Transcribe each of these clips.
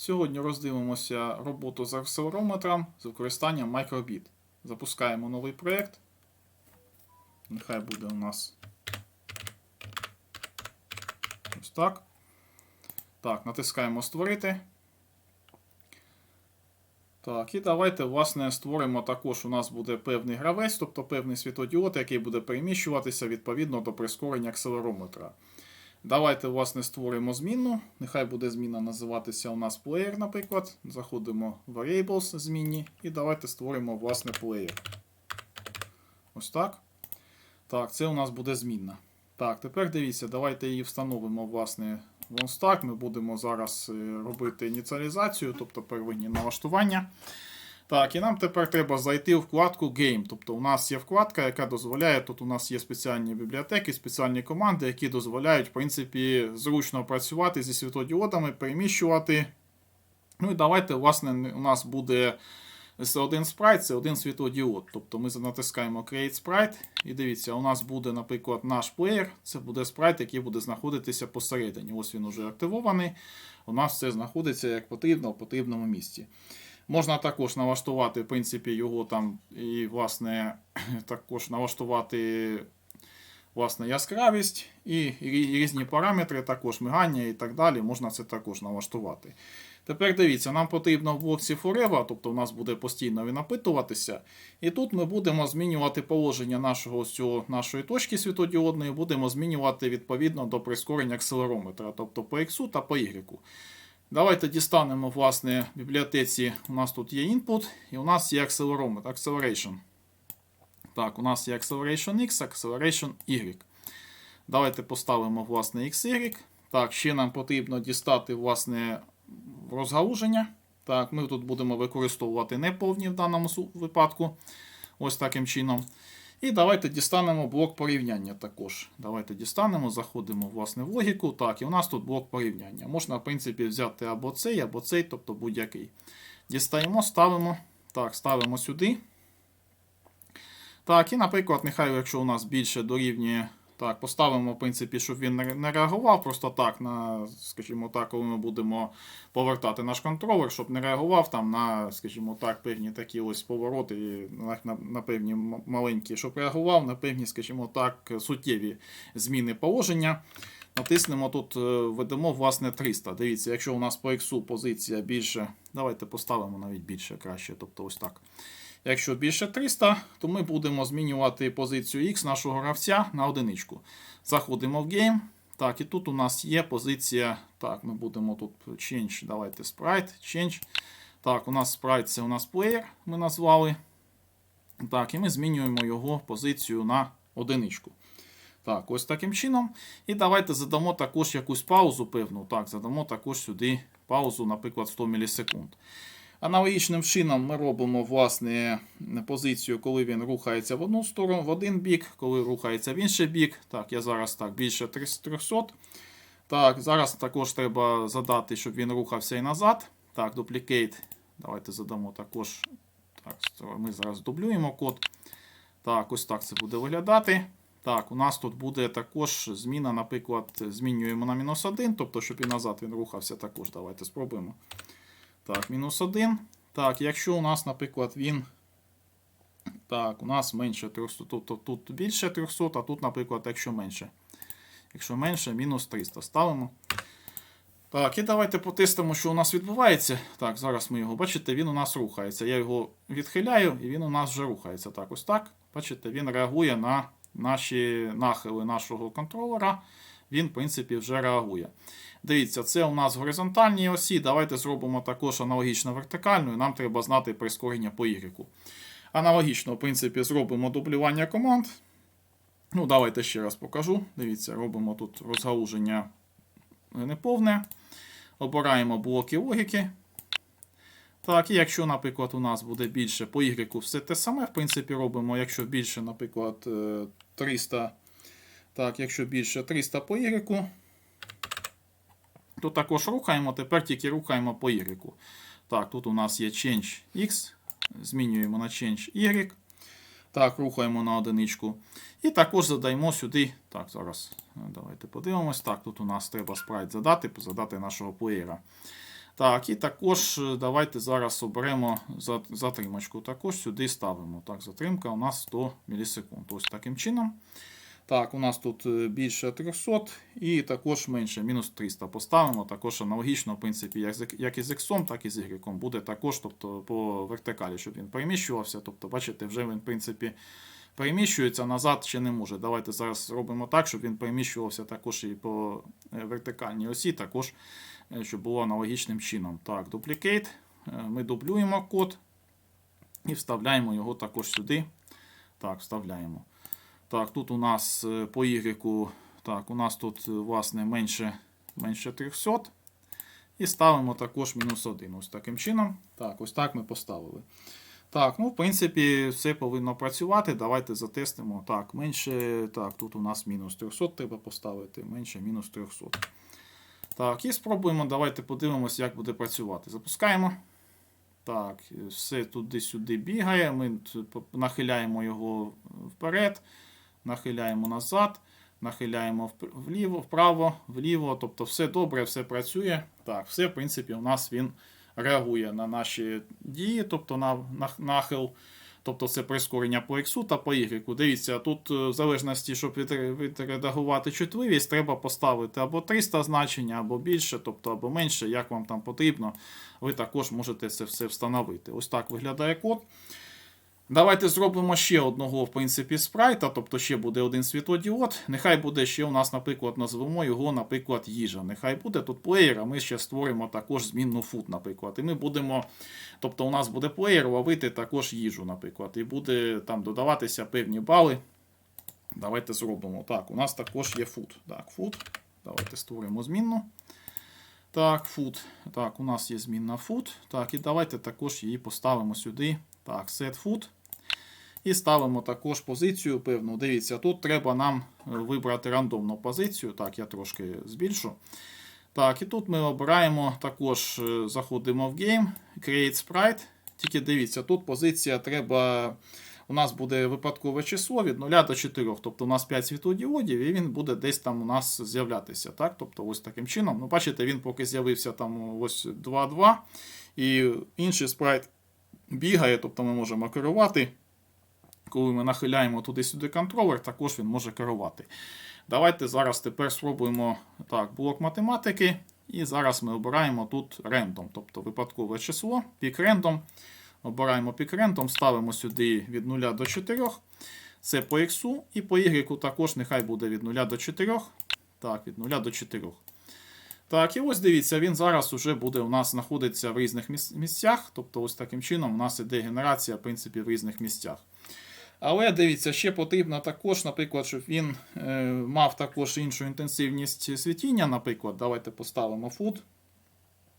Сьогодні роздивимося роботу з акселерометром з використанням Microbit. Запускаємо новий проєкт. Нехай буде у нас ось так. Так, натискаємо Створити. Так, і давайте, власне, створимо також. У нас буде певний гравець, тобто певний світодіод, який буде переміщуватися відповідно до прискорення акселерометра. Давайте, власне, створимо змінну. Нехай буде зміна називатися у нас player, наприклад. Заходимо в Variables змінні і давайте створимо власне player. Ось так. Так, це у нас буде змінна. Так, тепер дивіться, давайте її встановимо, власне, в OnStack. Ми будемо зараз е, робити ініціалізацію, тобто первинні налаштування. Так, і нам тепер треба зайти в вкладку Game. Тобто у нас є вкладка, яка дозволяє, тут у нас є спеціальні бібліотеки, спеціальні команди, які дозволяють, в принципі, зручно працювати зі світодіодами, переміщувати. Ну і давайте, власне, у нас буде це один спрайт, це один світодіод. Тобто ми натискаємо Create Sprite, і дивіться, у нас буде, наприклад, наш плеєр. Це буде спрайт, який буде знаходитися посередині. Ось він уже активований. У нас все знаходиться як потрібно в потрібному місці. Можна також налаштувати, в принципі, його там і, власне, також налаштувати власне, яскравість і різні параметри, також мигання і так далі. Можна це також налаштувати. Тепер дивіться, нам потрібно в блоці Forever, тобто у нас буде постійно він опитуватися. І тут ми будемо змінювати положення нашого, цього, нашої точки світодіодної, будемо змінювати відповідно до прискорення акселерометра, тобто по X та по Y. Давайте дістанемо, власне, в бібліотеці. У нас тут є input, і у нас є акселерометр, acceleration. Так, у нас є acceleration X, acceleration Y. Давайте поставимо, власне, XY. Так, ще нам потрібно дістати, власне, розгалуження. Так, ми тут будемо використовувати неповні в даному випадку. Ось таким чином. І давайте дістанемо блок порівняння також. Давайте дістанемо, заходимо власне, в логіку. Так, і у нас тут блок порівняння. Можна, в принципі, взяти або цей, або цей, тобто будь-який. Дістаємо, ставимо. Так, ставимо сюди. Так, і, наприклад, нехай, якщо у нас більше дорівнює. Так, поставимо, в принципі, щоб він не реагував просто так, на, скажімо так, коли ми будемо повертати наш контролер, щоб не реагував там на, скажімо так, певні такі ось повороти, на, на, на певні маленькі, щоб реагував на певні, скажімо так, суттєві зміни положення. Натиснемо тут, е, введемо, власне, 300. Дивіться, якщо у нас по X позиція більше, давайте поставимо навіть більше краще, тобто ось так. Якщо більше 300, то ми будемо змінювати позицію X нашого гравця на одиничку. Заходимо в Game. Так, і тут у нас є позиція. Так, ми будемо тут change. Давайте sprite, change. Так, у нас sprite це у нас player, ми назвали. Так, і ми змінюємо його позицію на одиничку. Так, ось таким чином. І давайте задамо також якусь паузу певну. Так, задамо також сюди паузу, наприклад, 100 мілісекунд. Аналогічним чином ми робимо власне позицію, коли він рухається в одну сторону, в один бік, коли рухається в інший бік. Так, я зараз так більше 300. Так, зараз також треба задати, щоб він рухався і назад. Так, duplicate. Давайте задамо також. Так, ми зараз дублюємо код. Так, ось так це буде виглядати. Так, у нас тут буде також зміна, наприклад, змінюємо на мінус 1, тобто, щоб і назад він рухався також. Давайте спробуємо. Так, мінус 1. Так, якщо у нас, наприклад, він. Так, у нас менше 300, тобто тут більше 300, а тут, наприклад, якщо менше. Якщо менше, мінус 300 ставимо. Так, і давайте потестимо, що у нас відбувається. Так, зараз ми його бачите, він у нас рухається. Я його відхиляю, і він у нас вже рухається. Так, ось так. Бачите, він реагує на наші нахили нашого контролера. Він, в принципі, вже реагує. Дивіться, це у нас горизонтальні осі. Давайте зробимо також аналогічно вертикальну. і Нам треба знати прискорення по Y. Аналогічно, в принципі, зробимо дублювання команд. Ну, давайте ще раз покажу. Дивіться, робимо тут розгалуження неповне. Обираємо блоки логіки. Так, і якщо, наприклад, у нас буде більше по Y все те саме, в принципі, робимо, якщо більше, наприклад, е, 300. Так, якщо більше 300 по Y, то також рухаємо, тепер тільки рухаємо по Y. Так, тут у нас є change X, змінюємо на change Y. Так, рухаємо на одиничку. І також задаємо сюди. Так, зараз давайте подивимось. Так, тут у нас треба спрайт задати, задати нашого плеєра. Так, і також е, давайте зараз оберемо затримочку. Також сюди ставимо. Так, затримка у нас 100 мілісекунд. Ось таким чином. Так, у нас тут е, більше 300 і також менше, мінус 300 поставимо. Також аналогічно, в принципі, як, і з X, так і з Y. Буде також, тобто по вертикалі, щоб він переміщувався. Тобто, бачите, вже він, в принципі, переміщується назад ще не може. Давайте зараз зробимо так, щоб він переміщувався також і по е, вертикальній осі, також, щоб було аналогічним чином. Так, duplicate. Е, Ми дублюємо код і вставляємо його також сюди. Так, вставляємо. Так, тут у нас е, по Y, так, у нас тут, е, власне, менше, менше 300. І ставимо також мінус 1. Ось таким чином. Так, ось так ми поставили. Так, ну, в принципі, все повинно працювати. Давайте затестимо. Так, менше. Так, тут у нас мінус 300 треба поставити. Менше мінус 300. Так, і спробуємо. Давайте подивимося, як буде працювати. Запускаємо. Так, все туди-сюди бігає. Ми нахиляємо його вперед, нахиляємо назад, нахиляємо вліво, вправо, вліво. Тобто все добре, все працює. Так, все, в принципі, у нас він реагує на наші дії, тобто на, на нахил. Тобто це прискорення по X та по Y. Дивіться, тут е, в залежності, щоб відредагувати чутливість, треба поставити або 300 значення, або більше, тобто або менше, як вам там потрібно. Ви також можете це все встановити. Ось так виглядає код. Давайте зробимо ще одного, в принципі, спрайта, тобто ще буде один світлодіод. Нехай буде ще у нас, наприклад, назвемо його, наприклад, їжа. Нехай буде тут плеєр, а ми ще створимо також змінну food, наприклад. І ми будемо, тобто у нас буде плеєр ловити також їжу, наприклад. І буде там додаватися певні бали. Давайте зробимо. Так, у нас також є food. Так, food. Давайте створимо змінну. Так, food. Так, у нас є змінна food. Так, і давайте також її поставимо сюди. Так, set food. І ставимо також позицію певну. Дивіться, тут треба нам е, вибрати рандомну позицію. Так, я трошки збільшу. Так, і тут ми обираємо також, е, заходимо в Game, Create Sprite. Тільки дивіться, тут позиція треба. У нас буде випадкове число від 0 до 4. Тобто у нас 5 світлодіодів, і він буде десь там у нас з'являтися. Так? Тобто ось таким чином. Ну, бачите, він поки з'явився там ось 2-2. І інший спрайт бігає, тобто ми можемо керувати. Коли ми нахиляємо туди-сюди контролер, також він може керувати. Давайте зараз тепер спробуємо так, блок математики. І зараз ми обираємо тут рендом, тобто випадкове число, пік рендом. Обираємо пік рендом, ставимо сюди від 0 до 4. Це по X, і по Y також нехай буде від 0 до 4. Так, від 0 до 4. Так, і ось дивіться, він зараз уже буде у нас знаходиться в різних місцях. Тобто, ось таким чином у нас іде генерація, в принципі, в різних місцях. Але дивіться, ще потрібно також, наприклад, щоб він е, мав також іншу інтенсивність світіння. Наприклад, давайте поставимо food.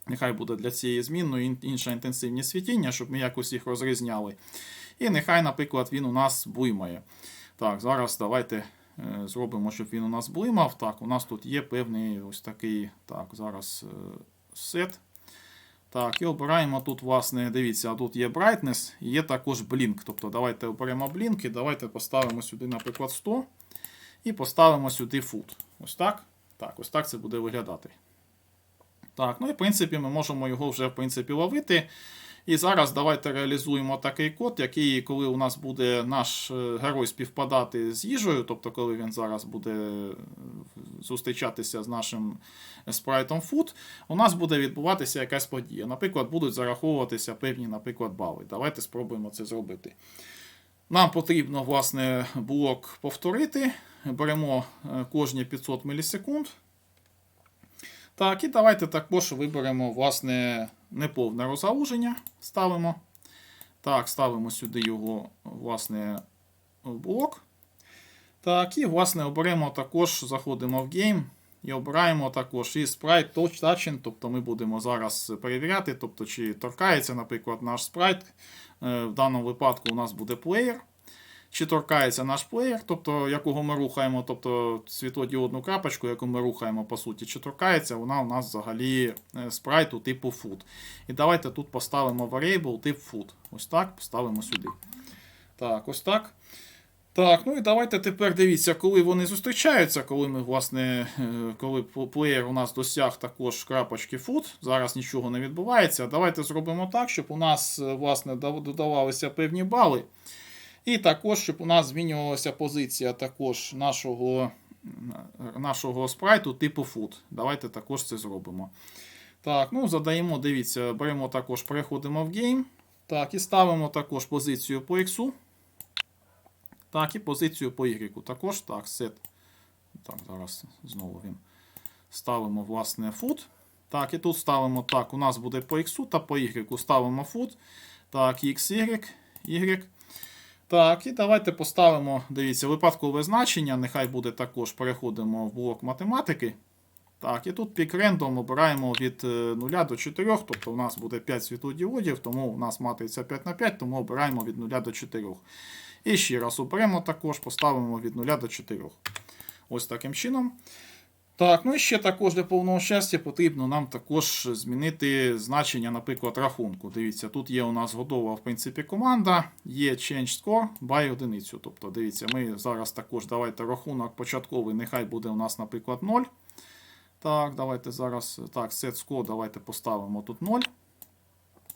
Нехай буде для цієї змінної інша інтенсивність світіння, щоб ми якось їх розрізняли. І нехай, наприклад, він у нас блимає. Так, зараз давайте е, зробимо, щоб він у нас блимав. Так, у нас тут є певний ось такий. Так, зараз е, сет. Так, і обираємо тут, власне, дивіться, тут є brightness є також blink. Тобто давайте оберемо blink і давайте поставимо сюди, наприклад, 100 і поставимо сюди food. Ось так. Так, ось так це буде виглядати. Так, ну і в принципі ми можемо його вже в принципі ловити. І зараз давайте реалізуємо такий код, який, коли у нас буде наш е, герой співпадати з їжею, тобто коли він зараз буде е, зустрічатися з нашим спрайтом food, у нас буде відбуватися якась подія. Наприклад, будуть зараховуватися певні, наприклад, бали. Давайте спробуємо це зробити. Нам потрібно, власне, блок повторити. Беремо е, кожні 500 мілісекунд. Так, і давайте також виберемо, власне, неповне розгалуження. Ставимо. Так, ставимо сюди його, власне, в блок. Так, і, власне, оберемо також, заходимо в Game і обираємо також і Sprite Touch Touching, тобто ми будемо зараз перевіряти, тобто, чи торкається, наприклад, наш спрайт. Е, В даному випадку у нас буде плеєр. Чи торкається наш плеєр, тобто якого ми рухаємо, тобто світлодіодну крапочку, яку ми рухаємо, по суті, чи торкається, вона у нас взагалі е, спрайту типу food. І давайте тут поставимо variable тип food. Ось так, поставимо сюди. Так, ось так. Так, ну і давайте тепер дивіться, коли вони зустрічаються, коли ми, власне, е, коли плеєр у нас досяг також крапочки foot, зараз нічого не відбувається. Давайте зробимо так, щоб у нас, е, власне, додавалися певні бали. І також, щоб у нас змінювалася позиція також нашого, нашого спрайту типу foot. Давайте також це зробимо. Так, ну задаємо, дивіться, беремо також, переходимо в гейм. Так, і ставимо також позицію по X. Так, і позицію по Y. Також так, set. Так, зараз знову він. Ставимо, власне, foot. Так, і тут ставимо так. У нас буде по X та по Y. Ставимо foot. Так, X, Y, Y. Так, і давайте поставимо, дивіться, випадкове значення. Нехай буде також. Переходимо в блок математики. Так, і тут пік рендом обираємо від 0 до 4, тобто у нас буде 5 світлодіодів, тому у нас матриця 5 на 5, тому обираємо від 0 до 4. І ще раз оберемо також, поставимо від 0 до 4. Ось таким чином. Так, ну і ще також для повного щастя потрібно нам також змінити значення, наприклад, рахунку. Дивіться, тут є у нас готова, в принципі, команда, є change score by одиницю. Тобто, дивіться, ми зараз також давайте рахунок початковий, нехай буде у нас, наприклад, 0. Так, давайте зараз так, set score, давайте поставимо тут 0.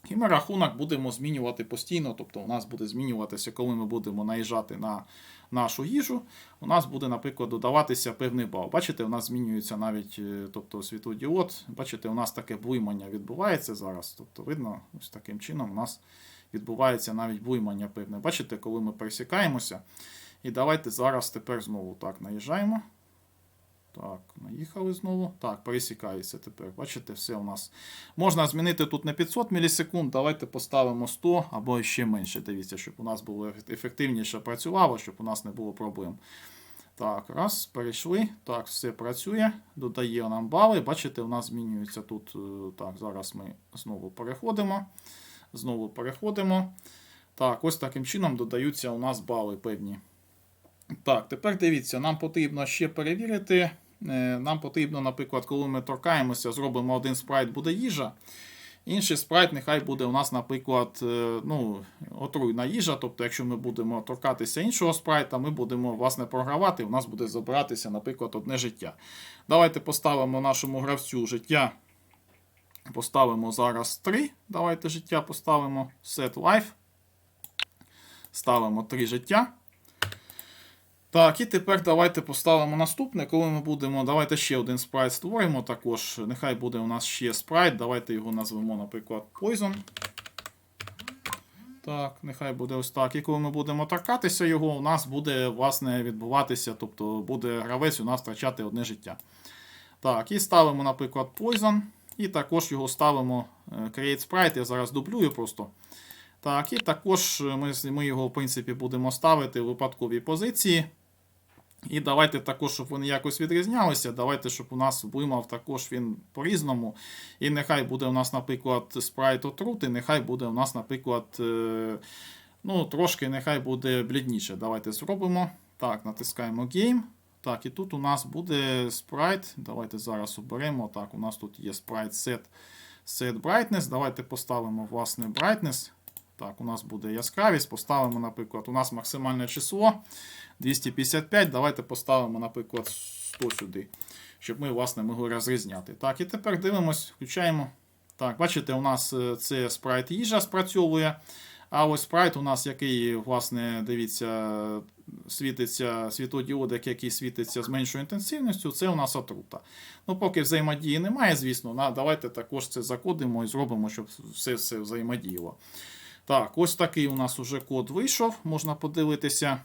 І ми рахунок будемо змінювати постійно, тобто у нас буде змінюватися, коли ми будемо наїжджати на нашу їжу. У нас буде, наприклад, додаватися певний бал. Бачите, у нас змінюється навіть е, тобто, світлодіод. Бачите, у нас таке блимання відбувається зараз. Тобто, видно, ось таким чином у нас відбувається навіть блимання певне. Бачите, коли ми пересікаємося. І давайте зараз тепер знову так наїжджаємо. Так, наїхали знову. Так, пересікається тепер. Бачите, все у нас. Можна змінити тут на 500 мілісекунд. Давайте поставимо 100 або ще менше. Дивіться, щоб у нас було ефективніше працювало, щоб у нас не було проблем. Так, раз, перейшли. Так, все працює. Додає нам бали. Бачите, у нас змінюється тут. е, Так, зараз ми знову переходимо. Знову переходимо. Так, ось таким чином додаються у нас бали певні. Так, тепер дивіться, нам потрібно ще перевірити. Е, Нам потрібно, наприклад, коли ми торкаємося, зробимо один спрайт буде їжа. Інший спрайт нехай буде у нас, наприклад, е, ну, отруйна їжа. Тобто, якщо ми будемо торкатися іншого спрайта, ми будемо власне програвати, у нас буде забиратися, наприклад, одне життя. Давайте поставимо нашому гравцю життя. Поставимо зараз 3. Давайте життя поставимо. Set life. Ставимо 3 життя. Так, і тепер давайте поставимо наступне. Коли ми будемо. Давайте ще один спрайт створимо також. Нехай буде у нас ще спрайт. Давайте його назвемо, наприклад, Poison. Так, нехай буде ось так. І коли ми будемо торкатися його, у нас буде власне відбуватися, тобто буде гравець у нас втрачати одне життя. Так, і ставимо, наприклад, Poison. І також його ставимо е, Create Sprite. Я зараз дублюю просто. Так, і також ми, ми його, в принципі, будемо ставити в випадковій позиції. І давайте також, щоб вони якось відрізнялися. Давайте, щоб у нас блимав також він по-різному. І нехай буде у нас, наприклад, спрайт отрути, нехай буде у нас, наприклад, е, ну, трошки нехай буде блідніше. Давайте зробимо. Так, натискаємо Game. Так, і тут у нас буде спрайт. Давайте зараз оберемо. Так, у нас тут є спрайт set, set brightness. Давайте поставимо власне brightness. Так, у нас буде яскравість. Поставимо, наприклад, у нас максимальне число 255. Давайте поставимо, наприклад, 100 сюди, щоб ми, власне, могли розрізняти. Так, і тепер дивимось, включаємо. Так, бачите, у нас е, це спрайт їжа спрацьовує. А ось спрайт у нас, який, власне, дивіться, світиться світлодіодик, який світиться з меншою інтенсивністю, це у нас отрута. Ну, поки взаємодії немає, звісно, давайте також це закодимо і зробимо, щоб все це взаємодіяло. Так, ось такий у нас уже код вийшов, можна подивитися.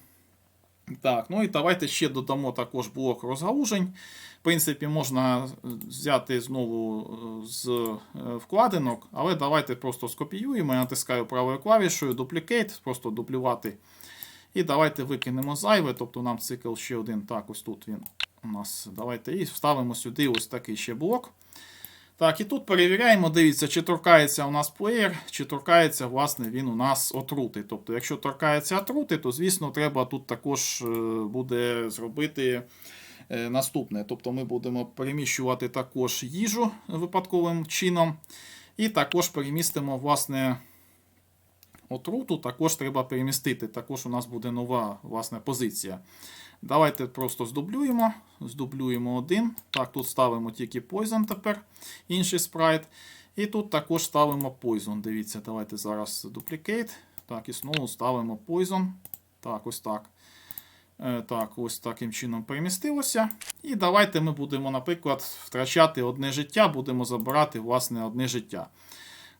Так, ну і давайте ще додамо також блок розгалужень. В принципі, можна взяти знову е, з е, вкладинок, але давайте просто скопіюємо. Я натискаю правою клавішою Duplicate, просто дублювати. І давайте викинемо зайве, тобто нам цикл ще один. Так, ось тут він у нас. Давайте і вставимо сюди ось такий ще блок. Так, і тут перевіряємо, дивіться, чи торкається у нас плеєр, чи торкається, власне, він у нас отрути. Тобто, якщо торкається отрути, то, звісно, треба тут також е, буде зробити е, наступне. Тобто ми будемо переміщувати також їжу випадковим чином. І також перемістимо, власне, отруту, також треба перемістити. Також у нас буде нова власне, позиція. Давайте просто здублюємо. Здублюємо один. Так, тут ставимо тільки Poison тепер, інший спрайт. І тут також ставимо Poison. Дивіться, давайте зараз Duplicate. Так, і знову ставимо Poison. Так, ось так. Е, Так, ось таким чином перемістилося. І давайте ми будемо, наприклад, втрачати одне життя, будемо забирати власне одне життя.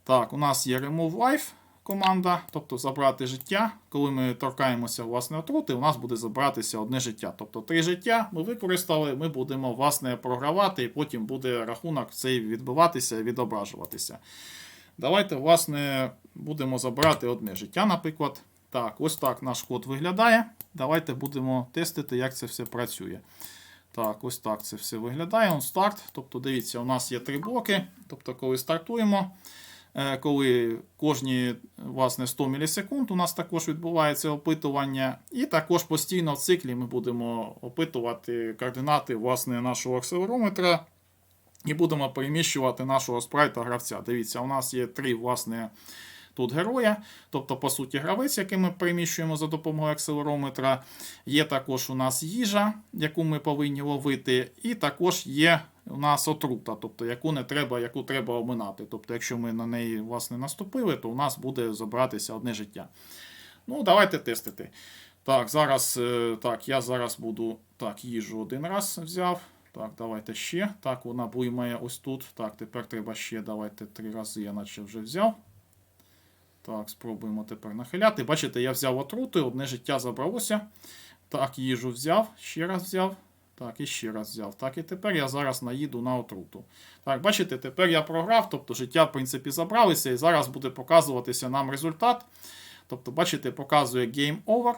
Так, у нас є Remove Life команда, тобто забрати життя. Коли ми торкаємося власне отрути, у нас буде забратися одне життя. Тобто три життя ми використали, ми будемо власне програвати, і потім буде рахунок цей відбиватися і відображуватися. Давайте, власне, будемо забирати одне життя, наприклад. Так, ось так наш код виглядає. Давайте будемо тестити, як це все працює. Так, ось так це все виглядає. Он старт. Тобто, дивіться, у нас є три блоки. Тобто, коли стартуємо, коли кожні власне, 100 мілісекунд у нас також відбувається опитування. І також постійно в циклі ми будемо опитувати координати власне, нашого акселерометра. І будемо переміщувати нашого спрайта гравця. Дивіться, у нас є три власне, тут героя. Тобто, по суті, гравець, який ми переміщуємо за допомогою акселерометра. Є також у нас їжа, яку ми повинні ловити, і також є у нас отрута, тобто яку не треба, яку треба оминати. Тобто, якщо ми на неї власне наступили, то у нас буде забратися одне життя. Ну, давайте тестити. Так, зараз е, так, я зараз буду так, їжу один раз взяв. Так, давайте ще. Так, вона буймає ось тут. Так, тепер треба ще. Давайте три рази, я наче вже взяв. Так, спробуємо тепер нахиляти. Бачите, я взяв отруту, одне життя забралося. Так, їжу взяв, ще раз взяв. Так, і ще раз взяв. Так, і тепер я зараз наїду на отруту. Так, бачите, тепер я програв, тобто життя, в принципі, забралися, і зараз буде показуватися нам результат. Тобто, бачите, показує Game Over.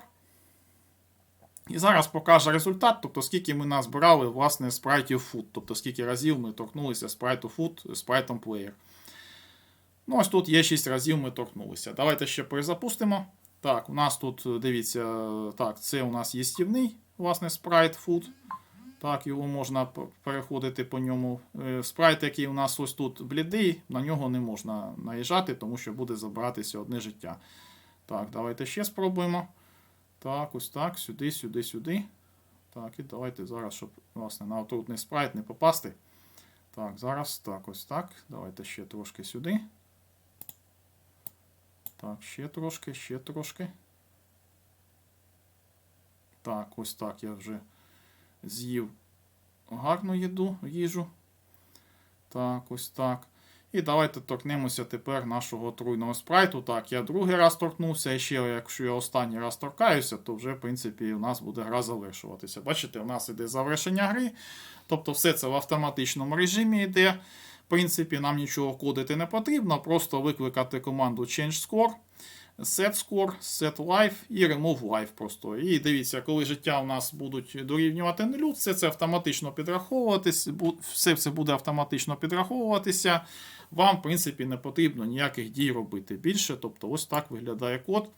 І зараз покаже результат, тобто скільки ми назбирали власне спрайтів food, тобто скільки разів ми торкнулися спрайту food спрайтом player. Ну, ось тут є 6 разів ми торкнулися. Давайте ще перезапустимо. Так, у нас тут, дивіться, так, це у нас їстівний, власне, спрайт food. Так, його можна переходити по ньому. Е, Спрайт, який у нас ось тут блідий, на нього не можна наїжджати, тому що буде забиратися одне життя. Так, давайте ще спробуємо. Так, ось так, сюди, сюди, сюди. Так, і давайте зараз, щоб власне, на отрутний спрайт не попасти. Так, зараз так, ось так. Давайте ще трошки сюди. Так, ще трошки, ще трошки. Так, ось так я вже з'їв гарну їду, їжу. Так, ось так. І давайте торкнемося тепер нашого отруйного спрайту. Так, я другий раз торкнувся, і ще якщо я останній раз торкаюся, то вже, в принципі, у нас буде гра завершуватися. Бачите, у нас іде завершення гри. Тобто все це в автоматичному режимі йде. Принципі, нам нічого кодити не потрібно, просто викликати команду Change Score, Set Score, Set і Remove Life просто. І дивіться, коли життя у нас будуть дорівнювати нулю, все це автоматично підраховуватись, все це буде автоматично підраховуватися. Вам, в принципі, не потрібно ніяких дій робити більше. Тобто, ось так виглядає код.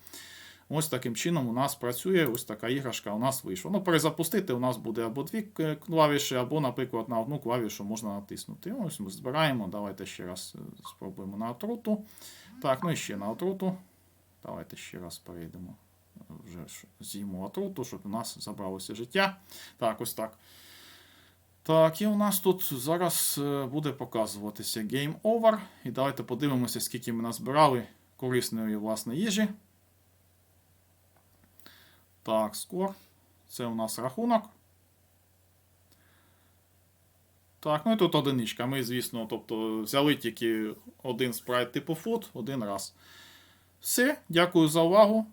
Ось таким чином у нас працює ось така іграшка у нас вийшла. Ну, перезапустити у нас буде або дві е, клавіші, або, наприклад, на одну клавішу можна натиснути. Ось ми збираємо. Давайте ще раз е, спробуємо на отруту. Так, ну і ще на отруту. Давайте ще раз перейдемо. Вже з'їмо отруту, щоб у нас забралося життя. Так, ось так. Так, і у нас тут зараз е, буде показуватися Game Over. І давайте подивимося, скільки ми назбирали корисної власне їжі. Так, скор. Це у нас рахунок. Так, ну і тут одиничка. Ми, звісно, тобто, взяли тільки один спрайт типу фут один раз. Все, дякую за увагу.